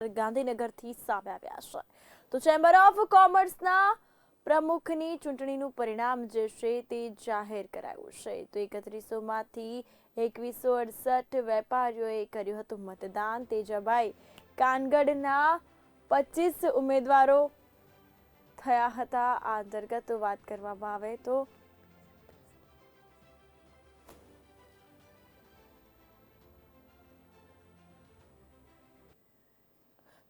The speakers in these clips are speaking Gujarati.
ગાંધીનગરથી સામે આવ્યા છે. તો ચેમ્બર ઓફ કોમર્સના પ્રમુખની ચૂંટણીનું પરિણામ જે છે તે જાહેર કરાયું છે. તો એકત્રીસોમાંથી એકવીસો અડસઠ વેપારીઓએ કર્યું હતું મતદાન. તેજાભાઈ કાનગડના પચીસ ઉમેદવારો થયા હતા. આ અંતર્ગત વાત કરવામાં આવે તો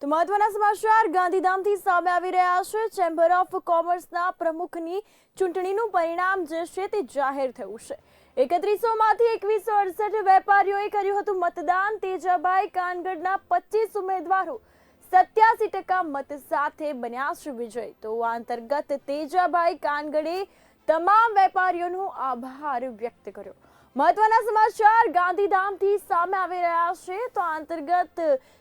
તો મહત્વના સમાચાર, ગાંધીધામથી સામે આવી રહ્યા છે. ચેમ્બર ઓફ કોમર્સના પ્રમુખની ચૂંટણીનું પરિણામ જે છે તે જાહેર થયું છે. એકત્રીસો માંથી એકવીસો અડસઠ વેપારીઓએ કર્યું હતું મતદાન. તેજાભાઈ કાનગડના પચીસ ઉમેદવારો સત્યાસી ટકા મત સાથે બન્યા છે વિજય. તો અંતર્ગત તેજાભાઈ કાનગડે તમામ વેપારીઓનો આભાર વ્યક્ત કર્યો. મહત્વના સમાચાર ગાંધીધામથી સામે આવી રહ્યા છે તો અંતર્ગત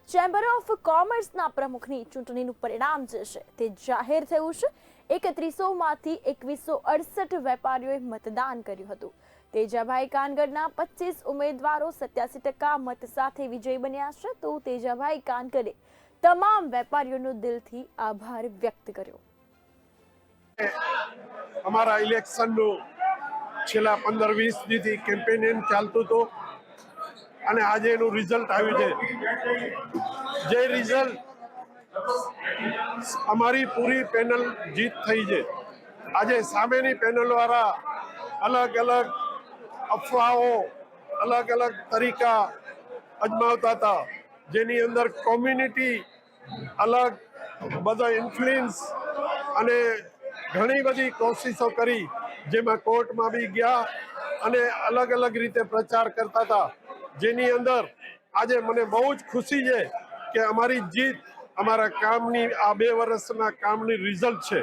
ચેમ્બર ઓફ કોમર્સના પ્રમુખની ચૂંટણીનું પરિણામ જે છે તે જાહેર થયું છે. એકત્રીસોમાંથી એકવીસો અડસઠ વેપારીઓએ મતદાન કર્યું હતું. તેજાભાઈ કાનગરના પચીસ ઉમેદવારો સત્યાસી ટકા મત સાથે વિજય બન્યા છે તો તેજાભાઈ કાનગરે તમામ વેપારીઓનો દિલથી આભાર વ્યક્ત કર્યો. અમારા ઇલેક્શનનું છેલ્લા પંદર વીસ દીથી કેમ્પેનિંગ ચાલતું હતું. અને આજે એનું રિઝલ્ટ આવ્યું છે. જે રિઝલ્ટ અમારી પૂરી પેનલ જીત થઈ છે. આજે સામેની પેનલ વાળા અલગ અલગ અફવાઓ, અલગ અલગ તરીકા અજમાવતા હતા. જેની અંદર કોમ્યુનિટી અલગ, બધા ઇન્ફ્લુઅન્સ અને ઘણી બધી કોશિશો કરી, જેમાં કોર્ટમાં બી ગયા અને અલગ અલગ રીતે પ્રચાર કરતા હતા. જેની અંદર આજે મને બહુ જ ખુશી છે કે અમારી જીત, અમારા કામની, આ બે વર્ષના કામની રિઝલ્ટ છે.